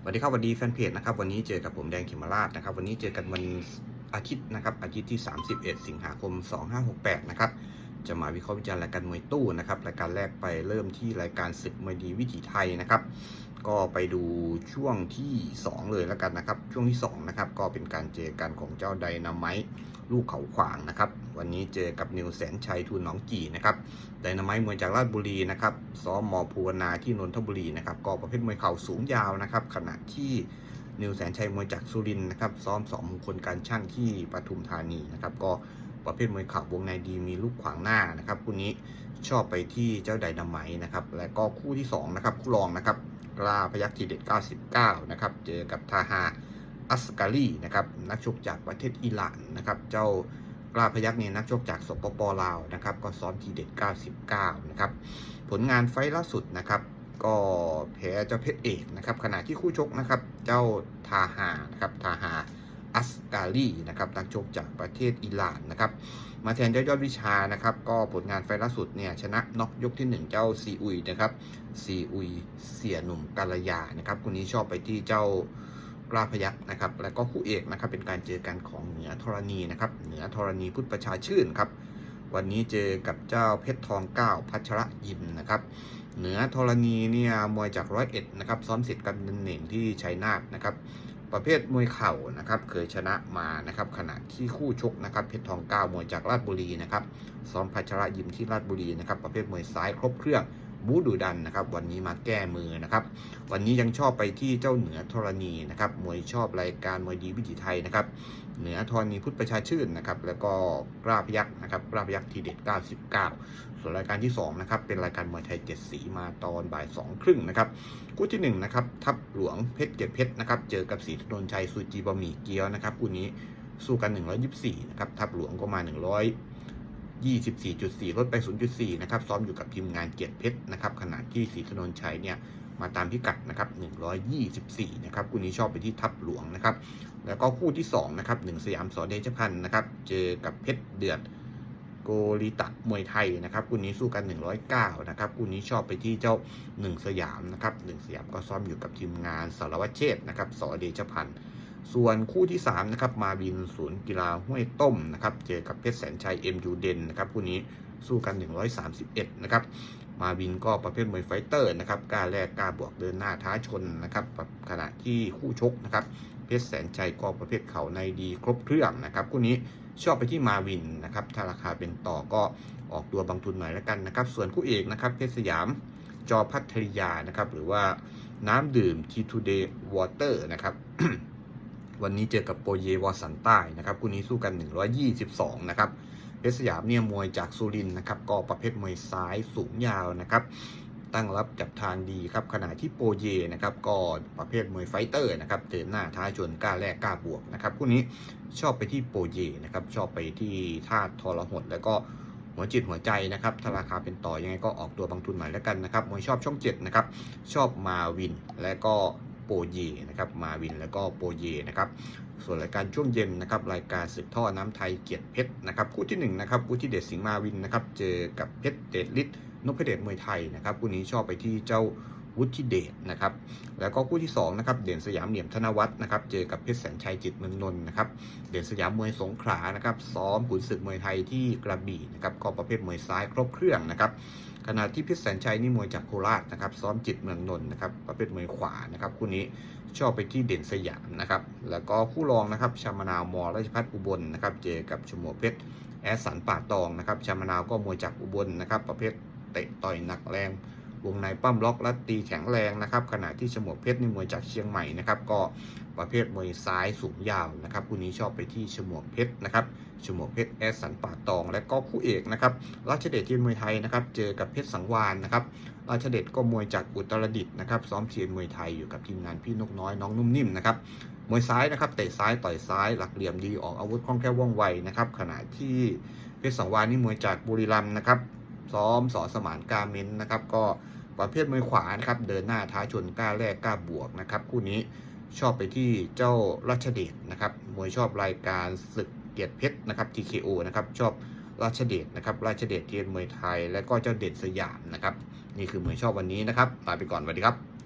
สวัสดีครับสวัสดีแฟนเพจนะครับวันนี้เจอกับผมแดงเขมราชนะครับ วันนี้เจอกันวันอาทิตย์นะครับอาทิตย์ที่ 31 สิงหาคม 2568 นะครับจะมาวิเคราะห์วิจารณ์รายการมวยตู้นะครับรายการแรกไปเริ่มที่รายการศึกมวยดีวิถีไทยนะครับ ก็ไปดูช่วงที่ 2 เลยแล้วกันนะครับ ช่วงที่ 2 นะครับ ก็เป็นการเจอกันของเจ้าไดนาไมต์ลูกเขาขวางนะครับ วันนี้เจอกับนิวแสนชัยทูนหนองกี่นะครับไดนาไมต์มวยจากราชบุรีนะครับซ้อมมอภูวนาที่นนทบุรีนะครับ ก็ประเภทมวยเข่าสูงยาวนะครับ ขณะที่นิวแสนชัยมวยจากสุรินนะครับ ซ้อมสองมงคลการช่างที่ปทุมธานีนะครับ ก็ ประเภทมวยเข่าวงในดีมีลูกขวางหน้านะครับคู่นี้ชอบไปที่เจ้าไดนาไมนะครับ และก็คู่ที่สองนะครับคู่รองนะครับลาพยัคฆ์ทีเด็ด 99 นะครับ เจอกับทาฮาอัสกาลีนะครับ นักชกจากประเทศอิหร่านนะครับ เจ้ากล้าพยัคฆ์เนี่ยนักชกจากสปปลาวนะครับ ก็ซ้อมทีเด็ด 99 นะครับ ผลงานไฟล์ล่าสุดนะครับ ก็แพ้เจ้าเพชรเอกนะครับ ขณะที่คู่ชกนะครับ เจ้าทาฮานะครับ ทาฮา กาลีนะครับนักชกจากประเทศอิหร่านนะครับมาแทนเจ้ายอดวิชานะครับก็ผลงานไฟล์ล่าสุดเนี่ยชนะน็อกยกที่ 1 เจ้าซีอุยนะครับซีอุยเสียหนุ่มกาลยานะครับคนนี้ชอบไปที่เจ้ากล้าพยักษ์นะครับแล้วก็คู่เอกนะครับเป็นการเจอกันของเหนือธรณีนะครับเหนือธรณีพุทธประชาชื่นครับวันนี้เจอกับเจ้าเพชรทองเก้าพัชระยิมนะครับเหนือธรณีเนี่ยมวยจากร้อยเอ็ดนะครับซ้อมเสร็จกันเน่งที่ชัยนาทนะครับ ประเภทมวยเข่านะครับเคยชนะมานะครับขณะที่คู่ชกนะครับเพชรทองเก้ามวยจากราชบุรีนะครับซ้อมพัชระยิมที่ราชบุรีนะครับประเภทมวยซ้ายครบเครื่อง บูดูดันนะครับ วันนี้มาแก้มือนะครับ วันนี้ยังชอบไปที่เจ้าเหนือธรณีนะครับ มวยชอบรายการมวยดีวิถีไทยนะครับ เหนือธรณีพุทธประชาชื่นนะครับ แล้วก็กล้าพยักษ์นะครับกล้าพยักษ์ทีเด็ด99 ส่วนรายการที่2นะครับ เป็นรายการมวยไทยเจ็ดสีมาตอนบ่ายสองครึ่งนะครับคู่ที่1นะครับ ทับหลวงเพชรเจ็ดเพชรนะครับ เจอกับสีถนนชัยซูจีบะหมี่เกี๊ยวนะครับคู่นี้สู้กัน 124นะครับ ทับหลวงก็มา 24.4 ลดไป 0.4 นะครับ ซ้อมอยู่กับทีมงานเกียรติเพชรนะครับ ขณะที่สีถนนชัยเนี่ยมาตามพิกัดนะครับ 124 นะครับ คู่นี้ชอบไปที่ทับหลวงนะครับ แล้วก็คู่ที่ 2 นะครับหนึ่งสยามสอเดชพันธ์นะครับ เจอกับเพชรเดือดโกริตะมวยไทยนะครับคู่นี้สู้กัน 109 นะครับคู่นี้ชอบไปที่เจ้า 1 สยามนะครับ 1 สยามก็ซ้อมอยู่กับทีมงานสารวัตรเชษนะครับสอเดชพันธ์ ส่วนคู่ที่3นะครับมาวินศูนย์กีฬาห้วยต้มนะครับเจอกับเพชรแสนชัยเอ็มยูเดนนะครับคู่นี้สู้กัน 131นะครับมาวินก็ประเภทมวยไฟเตอร์นะครับกล้าแลกกล้าบวกเดินหน้าท้าชนนะครับขณะที่คู่ชกนะครับเพชรแสนชัยก็ประเภทเข่าในดีครบเครื่องนะครับคู่นี้ชอบไปที่มาวินนะครับถ้าราคาเป็นต่อก็ออกตัวบางทุนหน่อยแล้วกันนะครับส่วนคู่เอกนะครับเพชรสยามจอพัทริยานะครับหรือว่าน้ำดื่มทีทูเดย์วอเตอร์นะครับ วันนี้เจอกับโปเยวอสันใต้นะครับคู่นี้สู้กัน 122 นะครับเพชรสยามเนี่ยมวยจากสุรินนะครับก็ประเภทมวยซ้ายสูงยาวนะครับ ตั้งรับจับทางดีครับขณะที่โปเยนะครับก็ประเภทมวยไฟเตอร์นะครับเดินหน้าท้าชนกล้าแลกกล้าบวกนะครับคู่นี้ชอบไปที่โปเยนะครับชอบไปที่ธาทรหดแล้วก็หัวจิตหัวใจนะครับถ้าราคาเป็นต่อยังไงก็ออกตัวบางทุนหน่อยแล้วกันนะครับมวยชอบช่องเจ็ดนะครับ ชอบมาวิน และก็ โปเยนะครับมาวินแล้วก็โปเยนะครับส่วนรายการช่วงเย็นนะครับรายการสืบท่อน้ำไทยเกียรติเพชรนะครับคู่ที่หนึ่งนะครับคู่ที่เดชสิงห์มาวินนะครับเจอกับเพชรเดชฤทธิ์นพเดชมวยไทยนะครับคู่นี้ชอบไปที่เจ้า วุฒิเดชนะครับ แล้วก็คู่ที่2นะครับเด่นสยามเหลี่ยมธนวัฒน์นะครับ เจอกับเพชรแสนชัยจิตเมืองนนท์นะครับ เด่นสยามมวยสงขลานะครับ ซ้อมขุนศึกมวยไทยที่กระบี่นะครับ ก็ประเภทมวยซ้ายครบเครื่องนะครับ ขณะที่เพชรแสนชัยนี่มวยจากโคราชนะครับ ซ้อมจิตเมืองนนท์นะครับ ประเภทมวยขวานะครับ คู่นี้ชอบไปที่เด่นสยามนะครับ แล้วก็คู่รองนะครับชามนาวมอราชพัฒอุบลนะครับ เจอกับชมวเพชรแอสสันป่าตองนะครับชามนาวก็มวยจากอุบลนะครับ ประเภทเตะต่อยหนักแรง วงในปั้มล็อกและตีแข็งแรงนะครับ ขณะที่ฉมวกเพชรนี่มวยจากเชียงใหม่นะครับก็ประเภทมวยซ้ายสูงยาวนะครับคู่นี้ชอบไปที่ฉมวกเพชรนะครับฉมวกเพชรแอสสันป่าตอง และก็คู่เอกนะครับราชเดชที่มวยไทยนะครับเจอกับเพชรสังวานนะครับราชเดชก็มวยจากอุตรดิตถ์นะครับซ้อมเชียนมวยไทยอยู่กับทีมงานพี่นกน้อยน้องนุ่มนิ่มนะครับมวยซ้ายนะครับเตะซ้ายต่อยซ้ายหลักเหลี่ยมดีออกอาวุธคล่องแคล่วว่องไวนะครับขณะที่เพชรสังวานนี่มวยจากบุรีรัมย์นะครับ ซ้อมสอสมานกาเมนนะครับ ก็ประเภทมือขวานะครับเดินหน้าท้าชนกล้าแลกกล้าบวกนะครับคู่นี้ชอบไปที่เจ้ารัชเดชนะครับมวยชอบรายการศึกเกียรติเพชรนะครับ TKO นะครับชอบราชเดชนะครับราชเดชเทียนมวยไทย และก็เจ้าเด็ดสยามนะครับ นี่คือมวยชอบวันนี้นะครับลาไปก่อนสวัสดีครับ